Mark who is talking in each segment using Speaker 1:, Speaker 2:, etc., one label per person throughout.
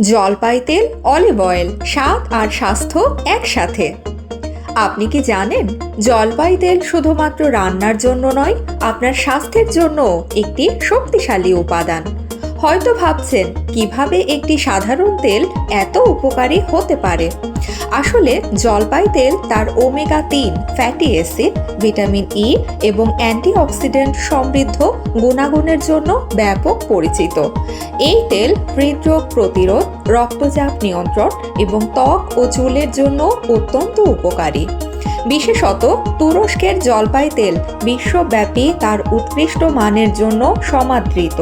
Speaker 1: জলপাই তেল olive oil স্বাদ আর স্বাস্থ্য একসাথে। আপনি কি জানেন, জলপাই তেল শুধুমাত্র রান্নার জন্য নয়, আপনার স্বাস্থ্যের জন্য একটি শক্তিশালী উপাদান। হয়তো ভাবছেন, কীভাবে একটি সাধারণ তেল এত উপকারী হতে পারে? আসলে জলপাই তেল তার ওমেগা তিন ফ্যাটি অ্যাসিড, ভিটামিন ই এবং অ্যান্টিঅক্সিডেন্ট সমৃদ্ধ গুণাগুণের জন্য ব্যাপক পরিচিত। এই তেল হৃদরোগ প্রতিরোধ, রক্তচাপ নিয়ন্ত্রণ এবং ত্বক ও চুলের জন্য অত্যন্ত উপকারী। বিশেষত তুরস্কের জলপাই তেল বিশ্বব্যাপী তার উৎকৃষ্ট মানের জন্য সমাদৃত।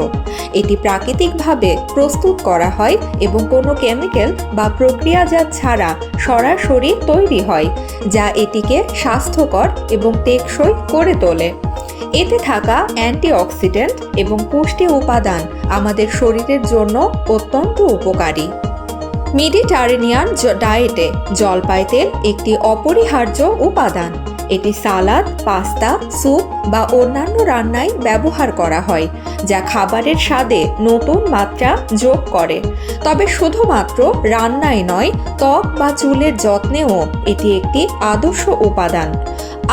Speaker 1: এটি প্রাকৃতিকভাবে প্রস্তুত করা হয় এবং কোনো কেমিক্যাল বা প্রক্রিয়াজাত ছাড়া সরাসরি তৈরি হয়, যা এটিকে স্বাস্থ্যকর এবং টেকসই করে তোলে। এতে থাকা অ্যান্টিঅক্সিডেন্ট এবং পুষ্টি উপাদান আমাদের শরীরের জন্য অত্যন্ত উপকারী। মেডিটারেনিয়ান ডায়েটে জলপাই তেল একটি অপরিহার্য উপাদান। এটি সালাদ, পাস্তা, স্যুপ বা অন্যান্য রান্নায় ব্যবহার করা হয়, যা খাবারের স্বাদে নতুন মাত্রা যোগ করে। তবে শুধুমাত্র রান্নায় নয়, ত্বক বা চুলের যত্নেও এটি একটি আদর্শ উপাদান।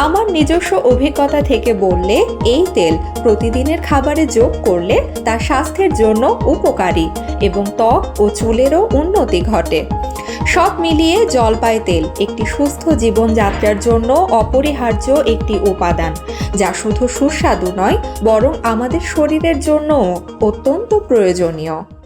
Speaker 1: আমার নিজস্ব অভিজ্ঞতা থেকে বললে, এই তেল প্রতিদিনের খাবারে যোগ করলে তা স্বাস্থ্যের জন্য উপকারী। এবং ত্বক ও চুলেরও উন্নতি ঘটে। সব মিলিয়ে জলপাই তেল একটি সুস্থ জীবনযাত্রার জন্য অপরিহার্য একটি উপাদান, যা শুধু সুস্বাদু নয়, বরং আমাদের শরীরের জন্যও অত্যন্ত প্রয়োজনীয়।